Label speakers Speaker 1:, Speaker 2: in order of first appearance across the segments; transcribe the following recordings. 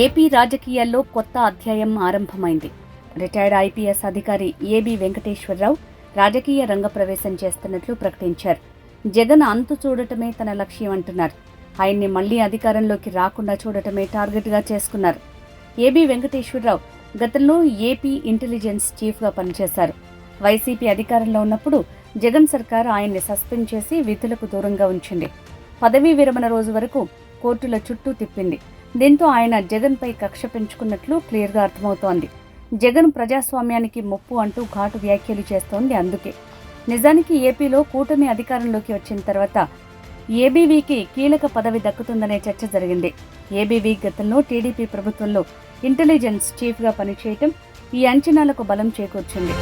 Speaker 1: AP రాజకీయాల్లో కొత్త అధ్యాయం ఆరంభమైంది. రిటైర్డ్ ఐపీఎస్ అధికారి ఏబి వెంకటేశ్వరరావు రాజకీయ రంగ ప్రవేశం చేస్తున్నట్లు ప్రకటించారు. జగన్ అంతు చూడటమే తన లక్ష్యం అంటున్నారు. ఆయన్ని మళ్ళీ అధికారంలోకి రాకుండా చూడటమే టార్గెట్గా చేసుకున్నారు. ఏబి వెంకటేశ్వరరావు గతంలో ఏపీ ఇంటెలిజెన్స్ చీఫ్గా పనిచేశారు. వైసీపీ అధికారంలో ఉన్నప్పుడు జగన్ సర్కార్ ఆయన్ని సస్పెండ్ చేసి విధులకు దూరంగా ఉంచింది. పదవీ విరమణ రోజు వరకు కోర్టుల చుట్టూ తిప్పింది. దీంతో ఆయన జగన్పై కక్ష పెంచుకున్నట్లు క్లియర్గా అర్థమవుతోంది. జగన్ ప్రజాస్వామ్యానికి ముప్పు అంటూ ఘాటు వ్యాఖ్యలు చేస్తోంది అందుకే. నిజానికి ఏపీలో కూటమి అధికారంలోకి వచ్చిన తర్వాత ఏబీవీకి కీలక పదవి దక్కుతుందనే చర్చ జరిగింది. ఏబీవీ గతంలో టీడీపీ ప్రభుత్వంలో ఇంటెలిజెన్స్ చీఫ్గా పనిచేయటం ఈ అంచనాలకు బలం చేకూర్చింది.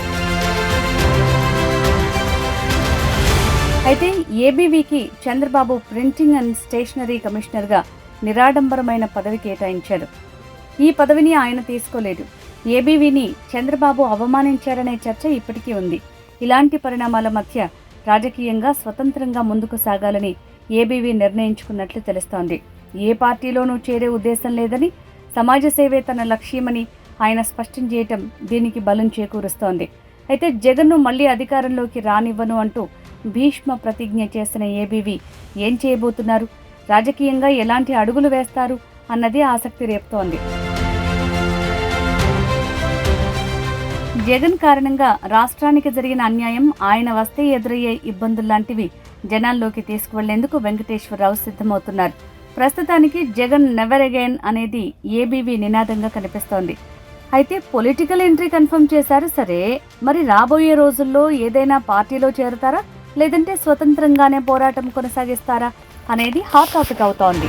Speaker 1: అయితే ఏబీవీకి చంద్రబాబు ప్రింటింగ్ అండ్ స్టేషనరీ కమిషనర్గా నిరాడంబరమైన పదవి కేటాయించారు ఈ పదవిని ఆయన తీసుకోలేదు. ఏబీవీని చంద్రబాబు అవమానించారనే చర్చ ఇప్పటికీ ఉంది. ఇలాంటి పరిణామాల మధ్య రాజకీయంగా స్వతంత్రంగా ముందుకు సాగాలని ఏబీవీ నిర్ణయించుకున్నట్లు తెలుస్తోంది. ఏ పార్టీలోనూ చేరే ఉద్దేశం లేదని సమాజ సేవే తన లక్ష్యమని ఆయన స్పష్టం చేయటం దీనికి బలం చేకూరుస్తోంది. అయితే జగన్ను మళ్ళీ అధికారంలోకి రానివ్వను అంటూ భీష్మ ప్రతిజ్ఞ చేసిన ఏబీవీ ఏం చేయబోతున్నారు? రాజకీయంగా ఎలాంటి అడుగులు వేస్తారు అన్నది ఆసక్తి రేపుతోంది. జగన్ కారణంగా రాష్ట్రానికి జరిగిన అన్యాయం ఆయన వస్తే ఎదురయ్యే ఇబ్బందులు లాంటివి జనాల్లోకి తీసుకువెళ్ళేందుకు వెంకటేశ్వరరావు సిద్ధమవుతున్నారు. ప్రస్తుతానికి జగన్ నెవర్ అగైన్ అనేది ఏబీవీ నినాదంగా కనిపిస్తోంది. అయితే పొలిటికల్ ఎంట్రీ కన్ఫర్మ్ చేశారు సరే మరి రాబోయే రోజుల్లో ఏదైనా పార్టీలో చేరుతారా? లేదంటే స్వతంత్రంగానే పోరాటం కొనసాగిస్తారా? అనేది హాట్ టాపిక్ అవుతోంది.